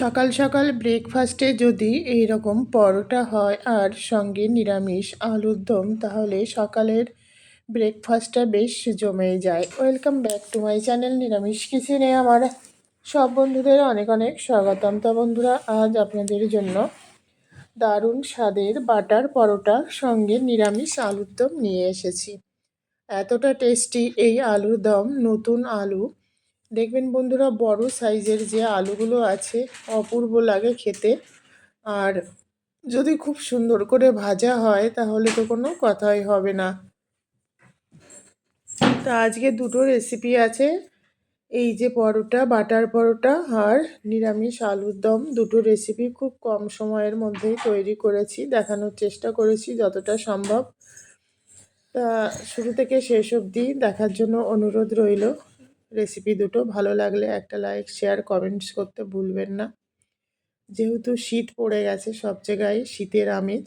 সকাল সকাল ব্রেকফাস্টে যদি এই রকম পরোটা হয় আর সঙ্গে নিরামিষ আলুর দম, তাহলে সকালের ব্রেকফাস্টটা বেশ জমে যায়। Welcome back to my channel নিরামিষ কিচেনে আমার সব বন্ধুদের অনেক অনেক স্বাগতম। তো বন্ধুরা, আজ আপনাদের জন্য দারুণ স্বাদের বাটার পরোটা সঙ্গে নিরামিষ আলুর দম নিয়ে এসেছি। এতটা টেস্টি এই আলুর দম, নতুন আলু দেখবেন বন্ধুরা, বড় সাইজের যে আলুগুলো আছে, অপূর্ব লাগে খেতে। আর যদি খুব সুন্দর করে ভাজা হয়, তাহলে তো কোনো কথাই হবে না। তা আজকে দুটো রেসিপি আছে। এই যে পরোটা, বাটার পরোটা আর নিরামিষ আলুর দম। দুটো রেসিপি খুব কম সময়ের মধ্যেই তৈরি করেছি, দেখানোর চেষ্টা করেছি যতটা সম্ভব। তা শুরু থেকে শেষ অবধি দেখার জন্য অনুরোধ রইল। রেসিপি দুটো, ভালো লাগলে একটা লাইক শেয়ার কমেন্টস করতে ভুলবেন না। যেহেতু শীত পড়ে গেছে সব জায়গায় শীতের আমেজ,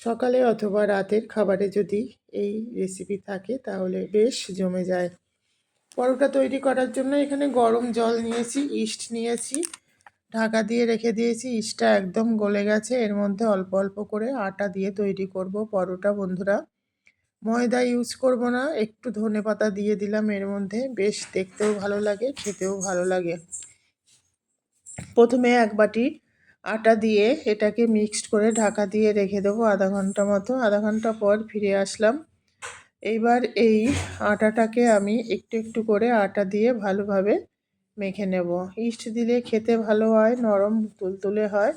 সকালে অথবা রাতের খাবারে যদি এই রেসিপি থাকে তাহলে বেশ জমে যায়। পরোটা তৈরি করার জন্য এখানে গরম জল নিয়েছি ইস্ট নিয়েছি, ঢাকা দিয়ে রেখে দিয়েছি ইস্টটা একদম গলে গেছে। এর মধ্যে অল্প অল্প করে আটা দিয়ে তৈরি করব পরোটা, বন্ধুরা। ময়দা ইউজ করব না, একটু ধনে পাতা দিয়ে দিলাম এর মধ্যে, বেশ দেখতেও ভালো লাগে, খেতেও ভালো লাগে। প্রথমে এক বাটি আটা দিয়ে এটাকে মিক্সড করে ঢাকা দিয়ে রেখে দেবো আধা ঘণ্টা মতো, আধা ঘণ্টা পর ফিরে আসলাম। এইবার এই আটাটাকে আমি একটু একটু করে আটা দিয়ে ভালোভাবে মেখে নেব। ইস্ট দিলে খেতে ভালো হয়, নরম, তুলতুলে হয়।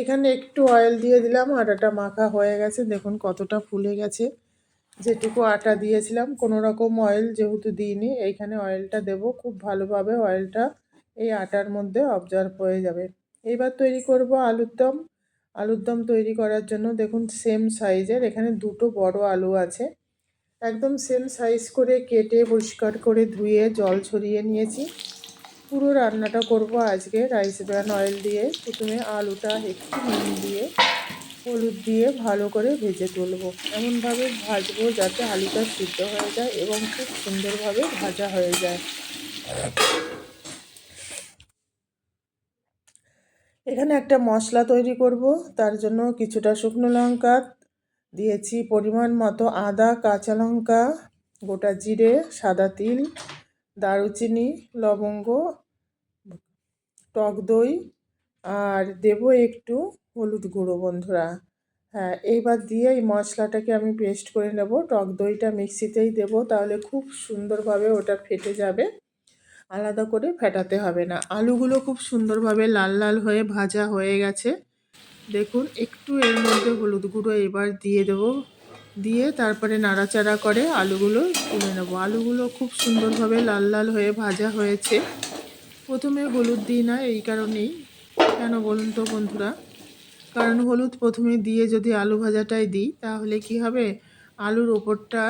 এখানে একটু অয়েল দিয়ে দিলাম, আটাটা মাখা হয়ে গেছে। দেখুন কতটা ফুলে গেছে। যেটুকু আটা দিয়েছিলাম, কোনো রকম অয়েল যেহেতু দিইনি, এইখানে অয়েলটা দেব। খুব ভালোভাবে অয়েলটা এই আটার মধ্যে অবজার্ভ হয়ে যাবে। এবার তৈরি করব আলুর দম। আলুর দম তৈরি করার জন্য দেখুন সেম সাইজের এখানে দুটো বড় আলু আছে। একদম সেম সাইজ করে কেটে পরিষ্কার করে ধুয়ে জল ছড়িয়ে নিয়েছি। পুরো রান্নাটা করব আজকে রাইস ব্র্যান অয়েল দিয়ে। প্রথমে আলুটা একটু নুন দিয়ে, হলুদ দিয়ে ভালো করে ভেজে তুলব। এমনভাবে ভাজবো যাতে আলুটা সিদ্ধ হয়ে যায় এবং খুব সুন্দরভাবে ভাজা হয়ে যায়। এখানে একটা মশলা তৈরি করব, তার জন্য কিছুটা শুকনো লঙ্কা দিয়েছি পরিমাণ মতো আদা, কাঁচা লঙ্কা, গোটা জিরে, সাদা তিল দারুচিনি, লবঙ্গ, টক দই, আর দেব একটু হলুদ গুঁড়ো বন্ধুরা। হ্যাঁ এইবার দিয়ে এই মশলাটাকে আমি পেস্ট করে নেব। টক দইটা মিক্সিতেই দেব, তাহলে খুব সুন্দরভাবে ওটা ফেটে যাবে। আলাদা করে ফেটাতে হবে না। আলুগুলো খুব সুন্দরভাবে লাল লাল হয়ে ভাজা হয়ে গেছে। দেখুন, একটু এর মধ্যে হলুদ গুঁড়ো এবার দিয়ে দেব। দিয়ে তারপরে নাড়াচাড়া করে আলুগুলো তুলে নেব। আলুগুলো খুব সুন্দরভাবে লাল লাল হয়ে ভাজা হয়েছে। প্রথমে হলুদ দিই না, এই কারণেই। কেন বলুন তো বন্ধুরা? কারণ হলুদ প্রথমে দিয়ে যদি আলু ভাজাটাই দিই, তাহলে কি হবে? আলুর ওপরটা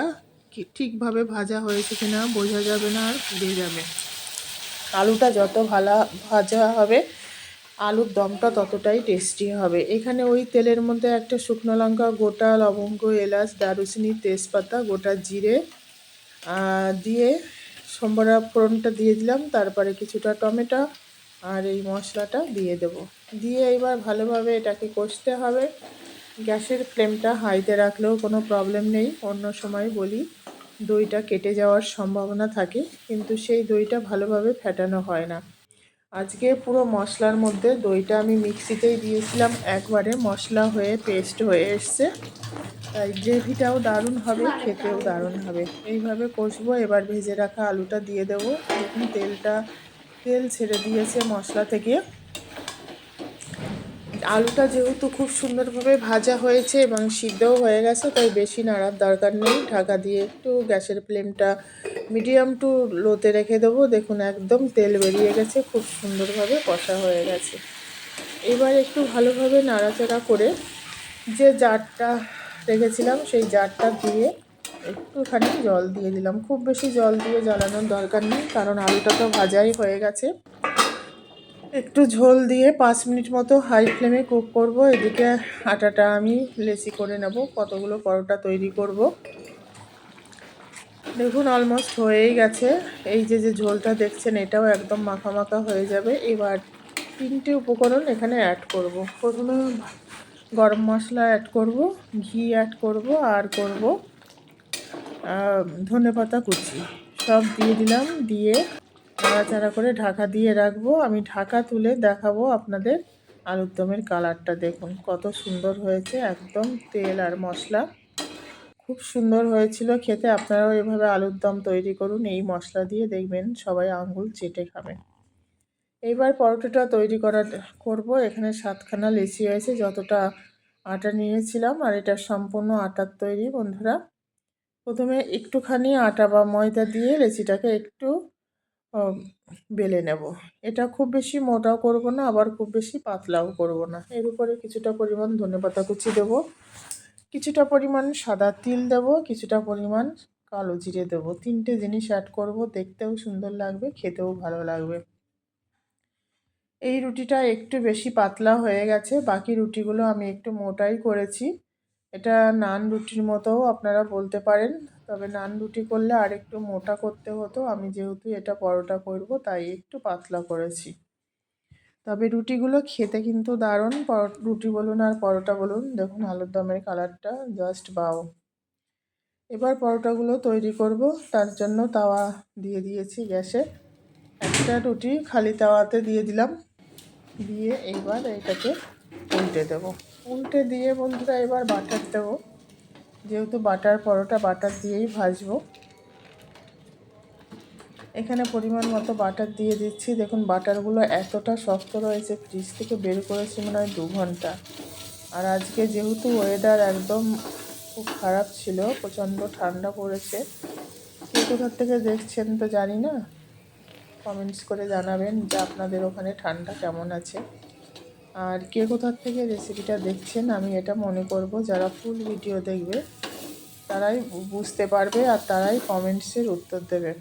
ঠিকভাবে ভাজা হয়েছে কিনা বোঝা যাবে না আর পুড়ে যাবে। আলুটা যত ভালা ভাজা হবে আলুর দমটা ততটাই টেস্টি হবে। এখানে ওই তেলের মধ্যে একটা শুকনো লঙ্কা, গোটা লবঙ্গ, এলাচ দারুচিনি তেজপাতা, গোটা জিরে দিয়ে সম্বরা ফোড়নটা দিয়ে দিলাম, তারপরে কিছুটা টমেটো আর এই মশলাটা দিয়ে দেব। দিয়ে এবার ভালোভাবে এটাকে কষতে হবে। গ্যাসের ফ্লেমটা হাইতে রাখলেও কোনো প্রবলেম নেই। অন্য সময় বলি, দইটা কেটে যাওয়ার সম্ভাবনা থাকে, কিন্তু সেই দইটা ভালোভাবে ফেটানো হয় না। আজকে পুরো মশলার মধ্যে দইটা আমি মিক্সিতেই দিয়েছিলাম। একবারে মশলা হয়ে পেস্ট হয়ে এসছে। তাই গ্রেভিটাও দারুণ হবে, খেতেও দারুণ হবে। এইভাবে কষবো, এবার ভেজে রাখা আলুটা দিয়ে দেবো। দেখুন, তেলটা, তেল ছেড়ে দিয়েছে মশলা থেকে। আলুটা যেহেতু খুব সুন্দরভাবে ভাজা হয়েছে এবং সিদ্ধও হয়ে গেছে, তাই বেশি নাড়ার দরকার নেই। ঢাকা দিয়ে একটু গ্যাসের ফ্লেমটা মিডিয়াম টু লোতে রেখে দেবো। দেখুন, একদম তেল বেরিয়ে গেছে, খুব সুন্দরভাবে কষা হয়ে গেছে। এবার একটু ভালোভাবে নাড়াচাড়া করে যে জারটা রেখেছিলাম, সেই জারটা দিয়ে একটুখানি জল দিয়ে দিলাম। খুব বেশি জল দিয়ে জ্বালানোর দরকার নেই, কারণ আলুটা তো ভাজাই হয়ে গেছে। একটু ঝোল দিয়ে পাঁচ মিনিট মতো হাই ফ্লেমে কুক করব। এদিকে আটাটা আমি লেচি করে নেব, কতগুলো পরোটা তৈরি করব। দেখুন অলমোস্ট হয়েই গেছে। এই যে যে ঝোলটা দেখছেন, এটাও একদম মাখা মাখা হয়ে যাবে। এবার তিনটে উপকরণ এখানে অ্যাড করব। প্রথমে গরম মশলা অ্যাড করব, ঘি অ্যাড করব, আর করব ধনে পাতা কুচি। সব দিয়ে দিলাম, দিয়ে নাড়াচাড়া করে ঢাকা দিয়ে রাখব। আমি ঢাকা তুলে দেখাবো আপনাদের আলুর দমের কালারটা দেখুন, কত সুন্দর হয়েছে। একদম তেল আর মশলা। খুব সুন্দর হয়েছিল খেতে। আপনারাও এভাবে আলুর দম তৈরি করুন, এই মশলা দিয়ে দেখবেন সবাই আঙ্গুল চেটে খাবেন এইবার পরোটাটা তৈরি করা করব। এখানে সাতখানা লেচি হয়েছে যতটা আটা নিয়েছিলাম, আর এটা সম্পূর্ণ আটার তৈরি বন্ধুরা। প্রথমে একটুখানি আটা বা ময়দা দিয়ে লেচিটাকে একটু বেলে নেব। এটা খুব বেশি মোটাও করব না, আবার খুব বেশি পাতলাও করব না। এর উপরে কিছুটা পরিমাণ ধনেপাতা কুচি দেব। কিছুটা পরিমাণ সাদা তিল দেব, কিছুটা পরিমাণ কালো জিরে দেব। তিনটে জিনিস অ্যাড করব, দেখতেও সুন্দর লাগবে, খেতেও ভালো লাগবে। এই রুটিটা একটু বেশি পাতলা হয়ে গেছে, বাকি রুটিগুলো আমি একটু মোটাই করেছি। এটা নান রুটির মতোও আপনারা বলতে পারেন, তবে নান রুটি করলে আর একটু মোটা করতে হতো। আমি যেহেতু এটা পরোটা করব, তাই একটু পাতলা করেছি। তবে রুটিগুলো খেতে কিন্তু দারুণ। রুটি বলুন আর পরোটা বলুন। দেখুন আলুর দমের কালারটা, জাস্ট বাও। এবার পরোটাগুলো তৈরি করব। তার জন্য তাওয়া দিয়ে দিয়েছি গ্যাসে। একটা রুটি খালি তাওয়াতে দিয়ে দিলাম। দিয়ে এইবার এটাকে উল্টে দেব। উল্টে দিয়ে বন্ধুরা এবার বাটার দেবো। যেহেতু বাটার, পরোটা বাটার দিয়েই ভাজবো। এখানে পরিমাণ মতো বাটার দিয়ে দিচ্ছি। দেখুন, বাটারগুলো এতটা শক্ত রয়েছে, ফ্রিজ থেকে বের করেছি মনে হয় দু ঘণ্টা। আর আজকে যেহেতু ওয়েদার একদম খুব খারাপ ছিল, প্রচণ্ড ঠান্ডা পড়েছে, কে কোথার থেকে দেখছেন তো জানি না? কমেন্টস করে জানাবেন যে আপনাদের ওখানে ঠান্ডা কেমন আছে। আর কে কোথার থেকে রেসিপিটা দেখছেন, আমি এটা মনে করব, যারা ফুল ভিডিও দেখবে, তারাই বুঝতে পারবে আর তারাই কমেন্টসের উত্তর দেবে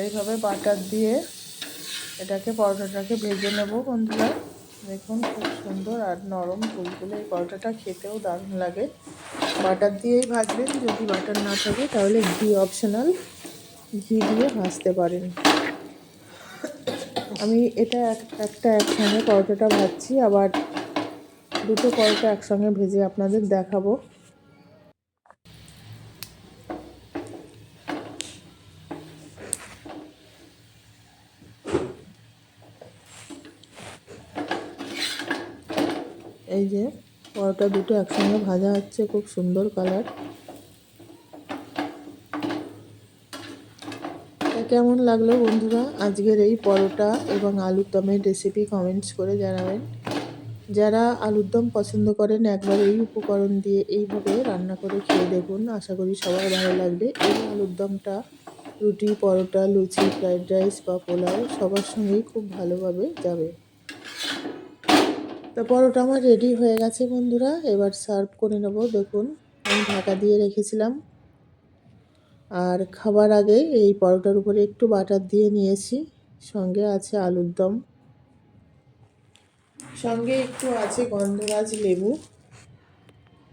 এইভাবে বাটার দিয়ে এটাকে পরোটাটাকে ভেজে নেব বন্ধুরা। দেখুন, খুব সুন্দর আর নরম ফুলগুলো এই পরোটাটা খেতেও দারুণ লাগে। বাটার দিয়েই ভাজবেন, যদি বাটার না থাকে তাহলে ঘি অপশনাল ঘি দিয়ে ভাজতে পারেন। আমি এটা একটা একসঙ্গে পরোটাটা ভাজছি, আবার দুটো পরোটা একসঙ্গে ভেজে আপনাদের দেখাবো। এই যে পরোটা দুটো একসঙ্গে ভাজা হচ্ছে, খুব সুন্দর কালার কেমন লাগল বন্ধুরা আজকের এই পরোটা এবং আলুর দমের রেসিপি কমেন্টস করে জানাবেন। যারা আলুর দম পছন্দ করেন, একবার এই উপকরণ দিয়ে এইভাবে রান্না করে খেয়ে দেখুন। আশা করি সবার ভালো লাগবে। এই আলুর দমটা, রুটি, পরোটা, লুচি, ফ্রাইড রাইস বা পোলাও সবার সঙ্গেই খুব ভালোভাবে যাবে। তো পরোটা আমার রেডি হয়ে গেছে বন্ধুরা। এবার সার্ভ করে নেব। দেখুন, আমি ঢাকা দিয়ে রেখেছিলাম। আর খাবার আগে এই পরোটার উপরে একটু বাটার দিয়ে নিয়েছি। সঙ্গে আছে আলুর দম। সঙ্গে একটু আছে গন্ধরাজ লেবু।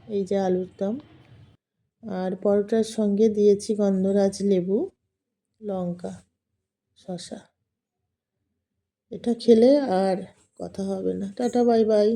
এই যে আলুর দম। আর পরোটার সঙ্গে দিয়েছি গন্ধরাজ লেবু, লঙ্কা শশা এটা খেলে আর কথা হবে না। Tata bye bye.